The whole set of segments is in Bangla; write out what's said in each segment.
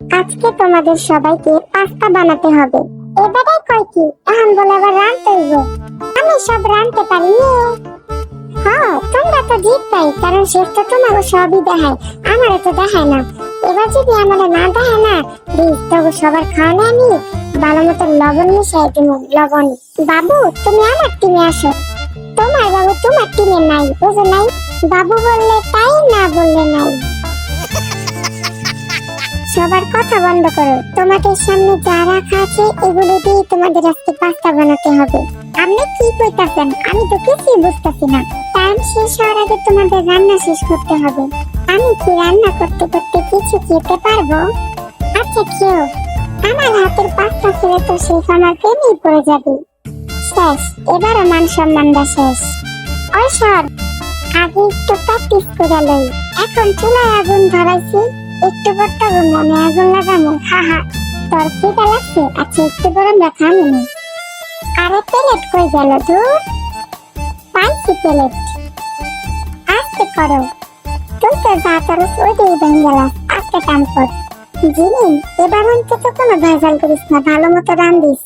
আজকে তোমাদের সবাইকে পাস্তা বানাতে হবে। এবারে কয় কি? এখন বলে আবার রানতে হইব আমি সব রানতে পারি। হ্যাঁ তোমরা তো জিততাই কারণ শেষ তো তোমাকে সবই দেখায়। আমারে তো দেখায় না। এবার যদি আমারে না দেখায় না প্লিজ তবু সবার খাওয়ানো আমি ভালো মতো লবণ মিশাই দিব। লবণ। বাবু, তুমি আমার টিমে আসো। তোমার বাবু তোমার টিমে নাই, বুঝো নাই? বাবু বললে তাই, না বললে নাই? সবার কথা বন্ধ করো। তোমাদের সামনে যা রাখা আছে, এগুলো দিয়ে তোমাদের আজকে পাস্তা বানাতে হবে। আপনি কি কইতাছেন? আমি তো কিছুই বুঝতেছি না। টাইম শেষ হওয়ার আগে তোমাদের রান্না শেষ করতে হবে। আমি কি রান্না করতে করতে কিছু খেতে পারব? আচ্ছা কেউ আমার হাতের পাস্তা খেলে তো শেষ আমার প্রেমেই পড়ে যাবে। শেষ। এবারও মান সম্মানটা শেষ। ওই সর। আগে একটু প্র্যাকটিস করে লই। এখন চুলায় আগুন ধরাইছি। একটু পর তখন মনে আগুন লাগানো হা হা তোর খিদা লাগছে আচ্ছা একটু পর আমরা খামুনি আরে প্লেট কই গেল দূর পাইছি প্লেট। আস্তে করো। তুই তো যা করস ওইটাই ভেঙে গেলাস আস্তে কাম কর জিনি এবার অন্তত কোনো ভেজাল করিস না, ভালো মতো রান্দিস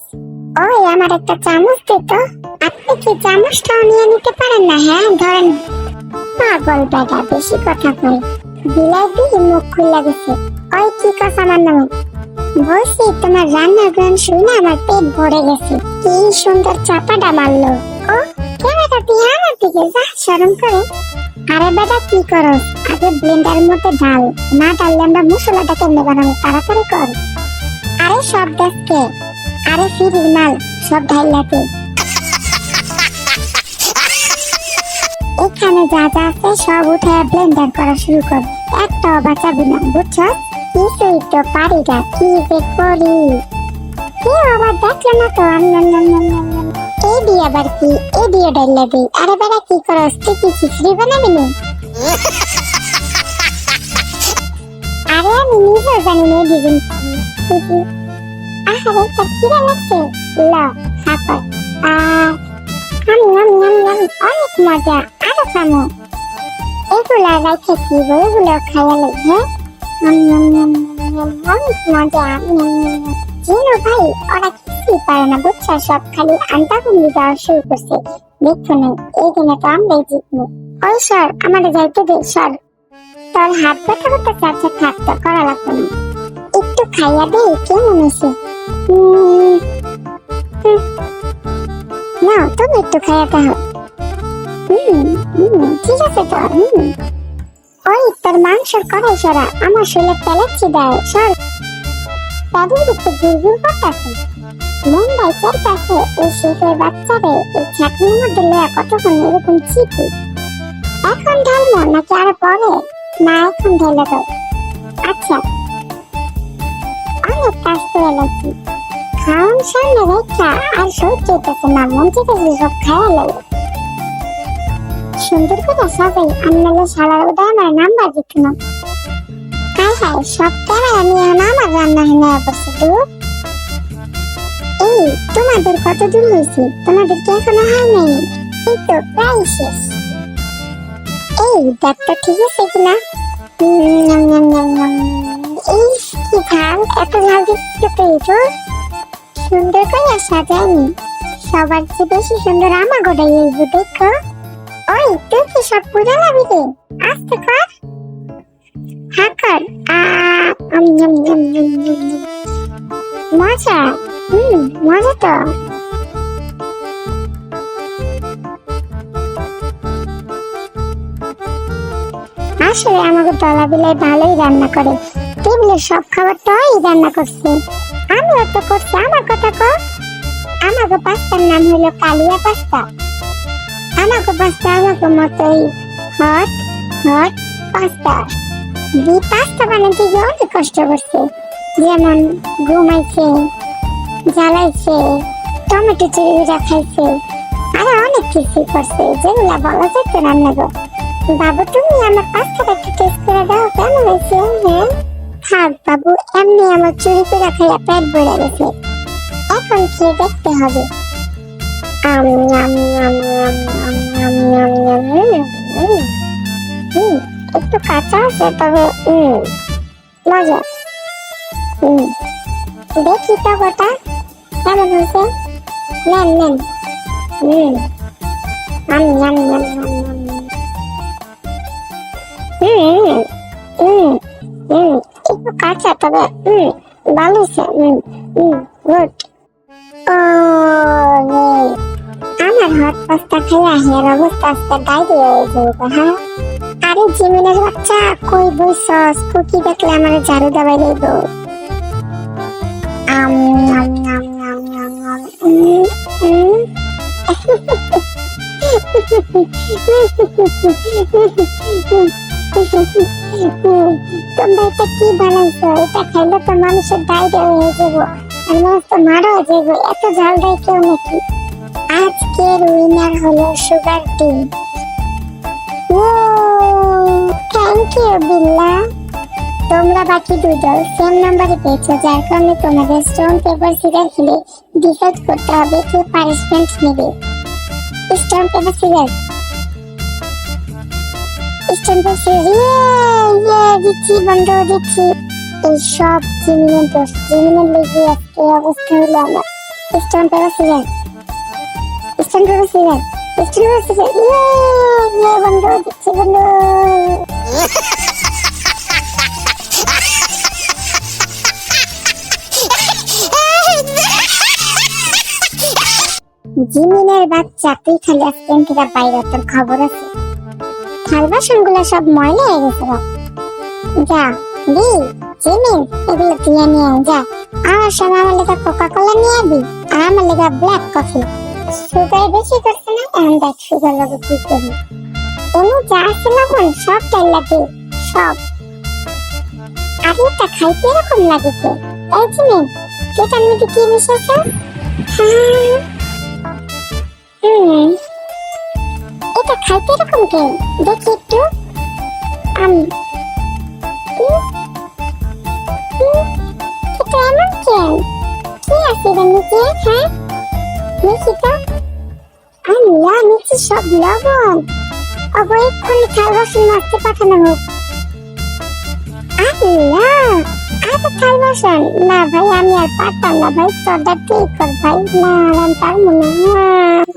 ওই আমার একটা চামচ দে তো। আপনি কি চামচটাও নিয়ে নিতে পারেন না হ্যাঁ? ধরেন। পাগল বেটা, বেশি কথা কয় বিলাই মুখ খুলে গেছে ওই কি কথা আমার বলছি তোমার রান্নার গান শুনে আমার পেট ভরে গেছে। কি সুন্দর চাপাটা মারলো ও ক্যামেরা দিয়ে আমার দিকে যা শরম করে আরে বেটা, কি করো আগে ব্লেন্ডারের মধ্যে ঢাল না ঢাললে আমরা মশলাটা কেমনে বানাবো তাড়াতাড়ি কর আরে সব দেখকে আরে ফিরির মাল সব ঢাইলাতে। এখানে যা যা আছে সব উঠে ব্লেন্ডার করা শুরু কর একটা বাঁচাবি না, বুঝছ? কিছুই তো পারি না, কি যে করি? কেউ আবার দেখল না তো। এই দিয়ে আবার কি? এই দিয়ে ডাইলা দিই। আরে বেড়া, কি করস? তুই কি খিচড়ি বানাবি নি? আরে আমি নিজেও জানি না দিদিন আরে তার কিরা লাগছে? ল আহ আম নাম নাম নাম অনেক মজা। আরও খামো এগুলা রাখে কি হ্যাঁ নাম নাম অনেক মজা জিনু ভাই ওরা কিছুই পারে না বুঝছ সব খালি আন্তাগুন্দি দেওয়া শুরু করছে দেখছ না এই দিনে তো আমরাই জিতবো ওই সর আমাদের যাইতে দে সর তোর হাত ব্যথা করতে চাচ্ছে থাকতো করা লাগবে না একটু খাইয়া দে কেমন হয়েছে। না তুমি একটু খাইয়া দাও হুম আছে তো ওই তোর মাংসর কড়াই সরা আমার শরীরে পেলাচ্ছি দেয় সর। তাদের একটু গুড়গুড় করতেছে মুম্বাই চার কাছে এই শীতের বাচ্চারে এই চাকরির মধ্যে লয়া কতক্ষণ এরকম চিপি এখন ঢালবো নাকি আরও পরে? না, এখন ঢেলে দাও আচ্ছা। অনেক কাজ করে লাগছি খাওয়ান সামনে রেখা আর সহ্য হইতেছে না, মন চেতেছে সব খাওয়া লাগে। সুন্দর করে আনলে সালার উদয় আমার নাম্বার দিত না হাই হাই সব ক্যামেরা আমি আমার রান্না দূর এই তোমাদের কত দূর হয়েছে তোমাদের কি এখনও হয় নাই এই তো প্রায় শেষ এই তো ঠিক আছে কিনা পেয়েছ সুন্দর করে সাজায়নি সবার চেয়ে বেশি সুন্দর আমার গোটাই এই দেখো তুই কি সব পুজো লাবি রে? আস্তে কর। হ্যাঁ কর। আহ, উম, উম, উম, উম, উম, উম। মজা। হুম মজা তো। আসলে আমাকে দলা বিলাই ভালোই রান্না করে। টেবিলের সব খাবার তো ওই রান্না করছে। আমিও তো করছি আমার কথা কর আমাকে পাস্তার নাম হলো কালিয়া পাস্তা। আমাকে পাস্তা আমাকে মতোই hot hot pasta the pasta বানাতে গিয়ে অনেক কষ্ট করছে। যেমন ঘুমাইছে, জ্বালাইছে, টমেটো চুরি খাইছে, আরও অনেক কিছু করছে, যেগুলা বলা যেত রান্না গো। বাবু, তুমি আমার পাস্তাটা একটু টেস্ট করে দাও, কেমন হয়েছে? হ্যাঁ? থাক বাবু, এমনি আমার চুরি করে খাইয়া পেট ভরে গেছে। এখন খেয়ে দেখতে হবে। একটু কাঁচা আছে তবে মজা দেখি তো গোটা কেমন হয়েছে নেন নেন হুম আম নাম হুম হুম হুম একটু কাঁচা তবে হুম ভালো হুম হুম গুড ও রে আমার হট পাস্তা খাইয়া হের অবস্থা ডায়রিয়া হয়ে যাবে হ্যাঁ? আরে জিমিনের বাচ্চা, কই কুকি দেখলে আমার ঝাড়ু দাবাই লইব। এটা তো মানুষের হয়ে যাব। আর মানুষ তো মারা যাব এত ঝাল দেয় কেউ নাকি? আজকের উইনার হলো সুগার টি থ্যাংক ইউ বিল্লা। তোমরা বাকি দল সেম নাম্বারে পেয়েছ, যার কারণে তোমাদের স্টোন পেপার সিজার খেলে ডিসাইড করতে হবে কে পানিশমেন্ট নেবে। Stone paper scissor stone paper scissor ইয়ে দিচ্ছি, বন্ধু, দিচ্ছি। এই সব জিমিনের দোষ জিমিনের লেগে আজকে অবস্থা হলো আমার। Stone paper scissor stone paper scissor stone paper scissor ইয়ে ইয়ে বন্ধু দিচ্ছি বন্ধু জিমিনের বাচ্চা তুই খালি আজকে থেকে বাইরে তোর খবর আছে থাল বাসনগুলো সব ময়লা হয়ে গেছে যা দি জিমিন এগুলো তুই নিয়ে যা আমার সময় আমার লেখা কোকা কোলা নিয়ে আবি আর আমার লেখা ব্ল্যাক কফি সুগার বেশি করছে না দেখ সুগার কি করি এমনি যা আছে লবণ সব তেল লাগে সব। আর এটা খাইতে এরকম লাগে কে? মধ্যে কি মিশাছে হ্যাঁ। এটা খাইতে এরকম কে? দেখি একটু। এমন কেন কি আছে এর নিচে? হ্যাঁ। দেখি তো আল্লাহ নিচে সব লবণ অব এক্ষুনি থাল বাসন মাছতে পাঠানো হোক আল্লাহ আর থাল বাসন না ভাই আমি আর পারতাম না ভাই চর্দার ঠিক কর ভাই না আর আমি পারব না